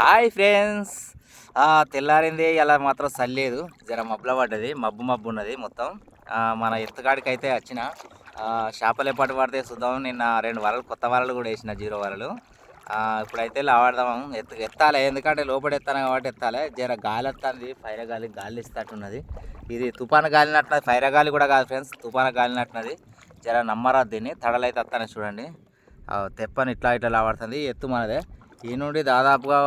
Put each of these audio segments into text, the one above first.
Hi friends. తెల్లారింది అలా మాత్రం చల్లేదు జర మబ్బుల పడ్డది. మబ్బు మబ్బు ఉన్నది మొత్తం. మన ఎత్తుకాడికి అయితే వచ్చిన చేపలు ఎప్పటి పడితే చూద్దాం. నిన్న రెండు వరలు కొత్త వరలు కూడా వేసిన జీరో వరలు. ఇప్పుడైతే లావాడదాం. ఎత్తు ఎత్తాలి. ఎందుకంటే లోపల ఎత్తాను కాబట్టి ఎత్తాలి. జర గాలి వస్తుంది ఫైర గాలి గాలి ఇస్తున్నది ఇది తుఫాను గాలినట్టున్నది ఫైర గాలి కూడా కాదు ఫ్రెండ్స్. తుఫాను గాలినట్టున్నది జర నమ్మరాదు దీన్ని. తడలైతే వస్తాను చూడండి. తెప్పని ఇట్లా ఇట్లా లావాడుతుంది. ఎత్తు మనదే. ఈ నుండి దాదాపుగా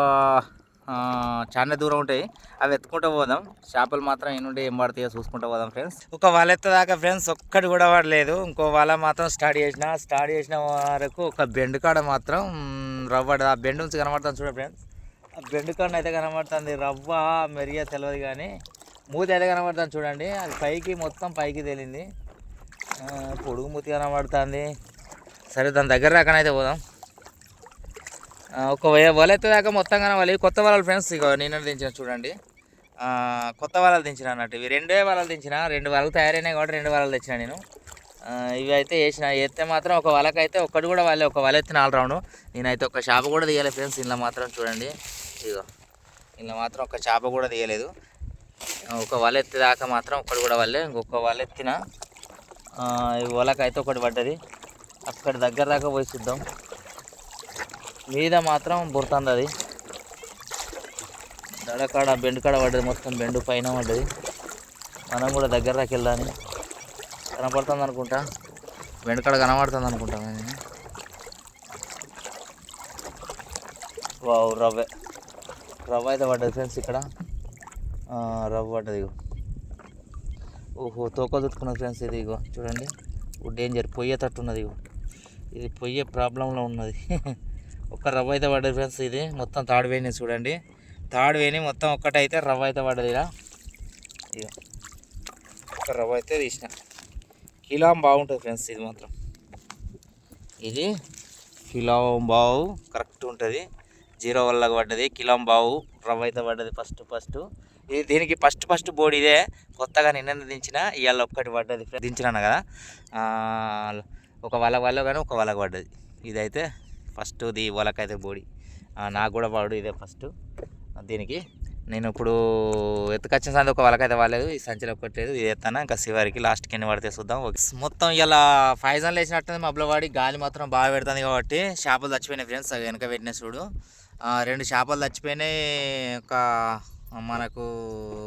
చాలా దూరం ఉంటాయి. అవి ఎత్తుకుంటూ పోదాం. చేపలు మాత్రం ఈ నుండి ఏం పడతాయో చూసుకుంటూ పోదాం ఫ్రెండ్స్. ఒక వల ఎత్తదాకా ఫ్రెండ్స్ ఒక్కటి కూడా పడలేదు. ఇంకో వల మాత్రం స్టార్ట్ చేసిన స్టార్ట్ చేసిన వరకు ఒక బెండు కాడ మాత్రం రవ్వ ఆ బెండు నుంచి కనబడుతుంది చూడండి ఫ్రెండ్స్. ఆ బెండు కాడ అయితే కనబడుతుంది. రవ్వ మెరియ తెలియదు కానీ మూతి అయితే కనబడుతుంది చూడండి. అది పైకి మొత్తం పైకి తేలింది. పొడుగు మూతి కనబడుతుంది. సరే దాని దగ్గర రాకనైతే పోదాం. ఒక వల ఎత్తదాకా మొత్తం కనవాలి కొత్త వలలు ఫ్రెండ్స్ ఇక నిన్న దించిన చూడండి. కొత్త వలలు దించిన అన్నట్టు. ఇవి రెండే వలలు దించిన. రెండు వలలు తయారైనాయి కాబట్టి రెండు వలలు తెచ్చిన నేను. ఇవి అయితే వేసిన. ఎత్తే మాత్రం ఒక వలకైతే ఒక్కటి కూడా వాళ్ళే ఒక వల ఎత్తిన ఆల్ రౌండ్ నేనైతే ఒక చేప కూడా తీయలేదు ఫ్రెండ్స్ ఇంట్లో మాత్రం చూడండి. ఇగో ఇంట్లో మాత్రం ఒక చేప కూడా తీయలేదు. ఒక వల ఎత్తేదాకా మాత్రం ఒక్కటి కూడా వాళ్ళే ఇంకొక వల ఎత్తిన ఈ వలకైతే ఒకటి పడ్డది. అక్కడ దగ్గర దాకా పోయి చూద్దాం. మీద మాత్రం బుర్తుంది అది దడకాడ బెండు కాడ పడ్డది మొత్తం బెండు పైన పడ్డది. మనం కూడా దగ్గర దాకా వెళ్ళాలి. కనపడుతుంది అనుకుంటా. బెండు కనబడుతుంది అనుకుంటా నేను. వావ్ రవ్వే. రవ్వ అయితే పడ్డది ఫ్రెండ్స్ ఇక్కడ. రవ్వ పడ్డది ఇగో. ఓహో తోక దుట్టుకున్నది ఫ్రెండ్స్ ఇది ఇగో. చూడండి. డేంజర్ పొయ్యేటట్టు ఉన్నది ఇగో. ఇది పొయ్యే ప్రాబ్లంలో ఉన్నది. ఒక్క రవ్వ అయితే పడ్డది ఫ్రెండ్స్ ఇది. మొత్తం తాడు వేని చూడండి. తాడు వేని మొత్తం ఒక్కటైతే రవ్వ అయితే పడ్డది ఇలా. ఇక ఒక్క రవ్వ అయితే తీసిన. కిలాం బాగుంటుంది ఫ్రెండ్స్ ఇది మాత్రం. ఇది కిలాం బావు కరెక్ట్ ఉంటుంది. జీరో వల్ల పడ్డది. కిలాం బావు రవ్వ అయితే పడ్డది ఫస్ట్ ఫస్ట్. ఇది దీనికి ఫస్ట్ ఫస్ట్ బోర్డు ఇదే. కొత్తగా నిన్న దించిన ఇవాళ ఒక్కటి పడ్డది. దించినాను కదా. ఒక వల వల్ల కానీ ఒక వలగ పడ్డది. ఇదైతే ఫస్ట్ ది వలకైతే బోడి. నాకు కూడా వాడు ఇదే ఫస్ట్. దీనికి నేను ఇప్పుడు ఎత్తుకొచ్చిన సంది ఒక వలకైతే వాలేదు ఈ సంచిలో కొట్టలేదు ఇది ఎత్తాను ఇంకా శివారికి లాస్ట్కి ఎన్ని పడితే చూద్దాం. ఓకే. మొత్తం ఇలా ఫైజన్ లేచినట్టుంది మబ్బులో వాడి గాలి మాత్రం బాగా పెడుతుంది కాబట్టి చేపలు చచ్చిపోయినాయి ఫ్రెండ్స్ అవి వెనక పెట్టిన చూడు. రెండు చేపలు చచ్చిపోయినాయి ఒక మనకు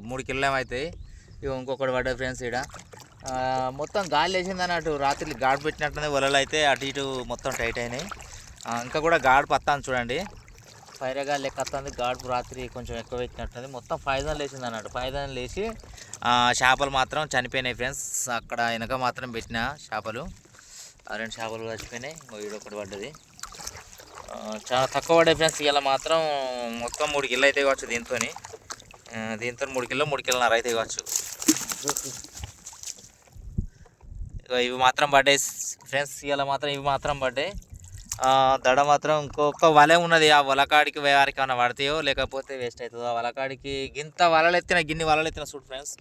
మూడు కిలో ఏమవుతాయి ఇవి ఇంకొకటి పడ్డాయి ఫ్రెండ్స్ ఇక్కడ మొత్తం గాలి లేచింది అన్నట్టు రాత్రి గాడు పెట్టినట్టుంది వలలు అయితే అటు ఇటు మొత్తం టైట్ అయినాయి. ఇంకా కూడా గాడి పత్తాను చూడండి. ఫైరగా లెక్క వస్తుంది. గాడుపు రాత్రి కొంచెం ఎక్కువ పెట్టినట్టుంది. మొత్తం ఫైజన్ లేచింది అన్నట్టు ఫైజన్ లేచి ఆ, చేపలు మాత్రం చనిపోయినాయి ఫ్రెండ్స్ అక్కడ వెనక మాత్రం పెట్టిన చేపలు. ఆ రెండు చేపలు చచ్చిపోయినాయి. వీడు ఒకటి పడ్డది. చాలా తక్కువ పడ్డాయి ఫ్రెండ్స్ ఇలా మాత్రం మొత్తం మూడు కిలో అయితే కావచ్చు దీంతో దీంతో మూడు కిలో మూడు కిలోన్నర అయితే కావచ్చు. ఇవి మాత్రం పడ్డాయి ఫ్రెండ్స్ ఇలా మాత్రం ఇవి మాత్రం పడ్డాయి. దడ మాత్రం ఇంకొక వలే ఉన్నది. ఆ వలకాడికి వారికి ఏమైనా పడతాయో లేకపోతే వేస్ట్ అవుతుందో? ఆ వలకాడికి గింత వలలు ఎత్తిన గిన్ని వలలు ఎత్తిన చూడు ఫ్రెండ్స్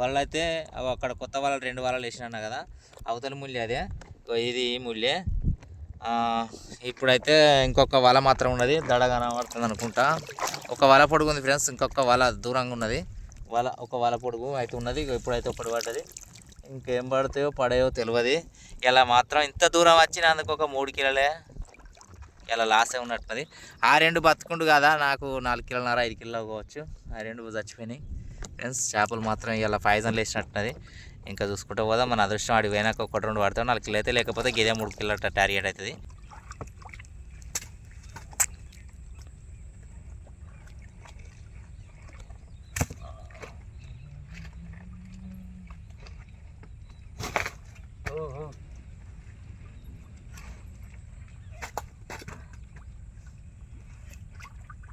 వలలు అయితే అక్కడ కొత్త వలలు రెండు వలలు వేసినా కదా. అవతల ముల్లి అదే. ఇది ఈ ముల్లే ఇప్పుడైతే ఇంకొక వల మాత్రం ఉన్నది. దడ కనబడుతుంది అనుకుంటా. ఒక వల పొడుగు ఉంది ఫ్రెండ్స్ ఇంకొక వల దూరంగా ఉన్నది. వల ఒక వల పొడుగు అయితే ఉన్నది. ఇప్పుడైతే ఒకటి పడ్డది. ఇంకేం పడతాయో పడాయో తెలియదు ఇలా మాత్రం ఇంత దూరం వచ్చినందుకు ఒక మూడు కిలోలే ఇలా లాసే ఉన్నట్టున్నది. ఆ రెండు బతుకుండు కదా నాకు నాలుగు కిలోన్నర ఐదు కిలో కావచ్చు ఆ రెండు చచ్చిపోయినాయి. ఫ్రెండ్స్ చేపలు మాత్రం ఇలా పాయిజన్ వేసినట్టున్నది ఇంకా చూసుకుంటూ పోదాం. మన అదృష్టం ఆడికి పోయినాక ఒకటి రెండు పడతాం నాలుగు కిలో అయితే లేకపోతే గిదే మూడు కిలో టార్గెట్ అవుతుంది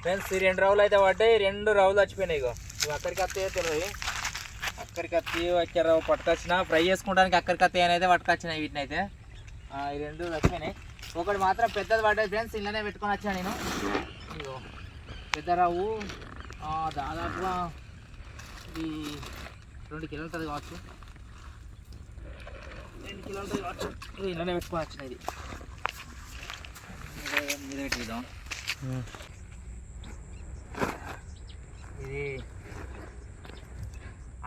ఫ్రెండ్స్ ఈ రెండు రౌలు అయితే పడ్డాయి. రెండు రౌలు వచ్చిపోయినాయి ఇగో. ఇవి అక్కడికి వస్తాయో తెలియదు. అక్కడికి వస్తాయి వచ్చారు రవ్వు పట్టుకొచ్చిన ఫ్రై చేసుకోవడానికి అక్కడికి వస్తాయి అయితే పట్టుకొచ్చినాయి వీటిని అయితే. ఈ రెండు వచ్చిపోయినాయి ఒకటి మాత్రం పెద్దది పడ్డది ఫ్రెండ్స్ ఇళ్ళనే పెట్టుకొని వచ్చాను నేను. ఇగో పెద్ద రవ్వు. దాదాపుగా ఇది రెండు కిలోలు ఉంటుంది కావచ్చు. రెండు కిలోలు ఉంటుంది కావచ్చు. ఇగో ఇళ్ళనే పెట్టుకొని వచ్చినాయి ఇది. పెట్టిద్దాం ఇది.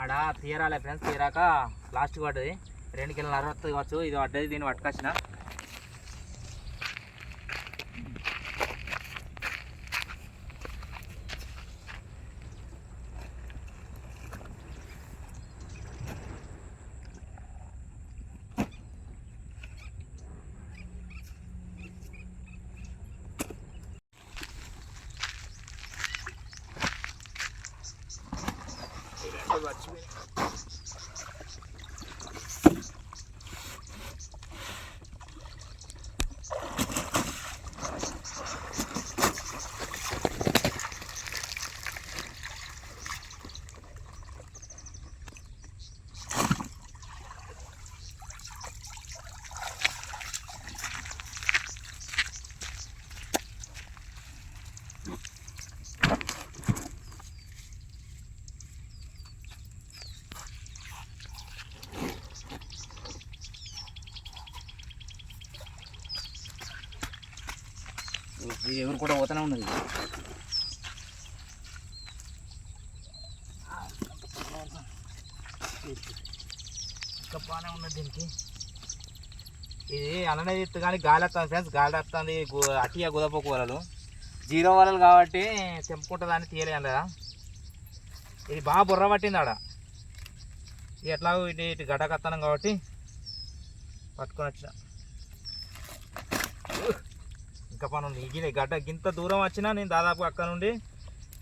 ఆడ తీరాలి ఫ్రెండ్స్ తీరాక లాస్ట్ పడ్డది రెండు కిలోల అరవై కావచ్చు ఇది పడ్డది దీన్ని పట్టుకొచ్చిన. much. ఇది ఎవరు కూడా పోతూనే ఉన్నది ఇంకా బాగానే ఉన్నది దీనికి. ఇది అలానే కానీ గాలి వస్తుంది ఫ్రెండ్స్ గాలి వస్తుంది అట్టిగా గుదప కూరలు జీరో వలలు కాబట్టి తెంపుకుంటుందని తీయలేను కదా ఇది బాగా బుర్ర పట్టింది ఆడ. ఎట్లాగో ఇటు ఇటు గడ్డకత్తానం కాబట్టి పట్టుకొని వచ్చిన. ఇంకా పని ఉంది. ఇది గడ్డ ఇంత దూరం వచ్చినా నేను దాదాపు అక్కడ నుండి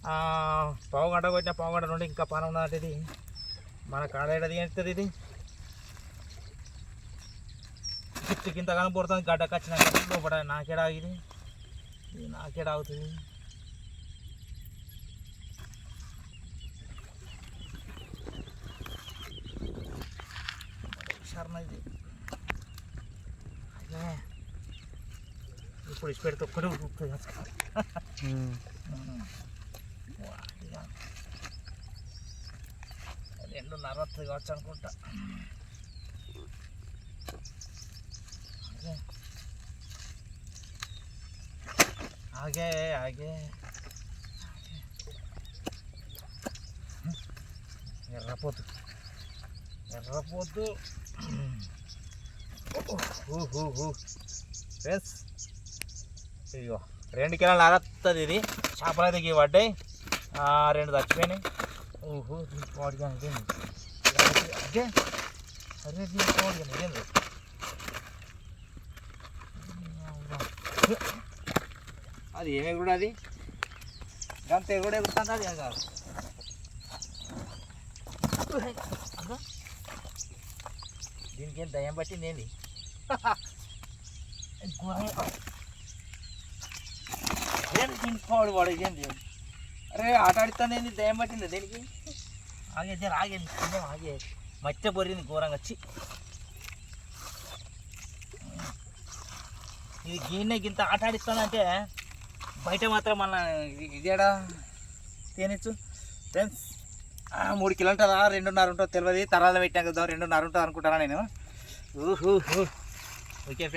పావుగడ్డ పావు గంట కొట్టిన పావు గంట నుండి ఇంకా పని ఉన్నది ఇది. మన కాడేడది ఏంటది ఇది? గిట్టు కింద కనపడుతుంది గడ్డకు వచ్చిన లోపల. నాకేడా ఇది? ఇది నాకేడా అవుతుంది ఇది. అయ్యే. ఇప్పుడు ఇచ్చి పెడితే ఒక్కడే ఉరుకుతుంది అసలు. వాడిగా. రెండున్నర వస్తుంది కావచ్చు అనుకుంటా ఆగే ఆగే ఎర్రపోతు ఎర్రపోతు ఓహో ఫ్రెండ్స్ ఇదిగో రెండు కిలోలు అరత్తది ఇది. చేపలు అయితే ఇవి పడ్డాయి. ఆ, రెండు చచ్చిపోయినాయి. ఓహో దీనికి వాడిగా ఇదేంది అదే అరే దీనికి వాడిగా ఇదేంది అది ఏమి కూడా అది? దాని తెగుడు ఎగురుతుంది? అది ఏం కాదు. అదో. దీనికి ఏం దయ్యం పట్టింది ఏంది? ఘోరంగా ఏంది పాడు అరే ఆట ఆడుతాను ఏంది పట్టింది దేనికి? ఆగే ఆగేది ఆగే. మధ్య పొరిగింది ఘోరంగా వచ్చి ఇది గీనే గింత ఆట ఆడిస్తానంటే బయట మాత్రం మన ఇదేడా? తేనెచ్చు. ఫ్రెండ్స్ మూడు కిలోమీటర్లా రెండున్నర ఉంటుందో తెలియదు తర్వాత పెట్టాక రెండున్నర ఉంటుంది అనుకుంటారా నేను? ఊహూ ఓకే ఫ్రెండ్స్.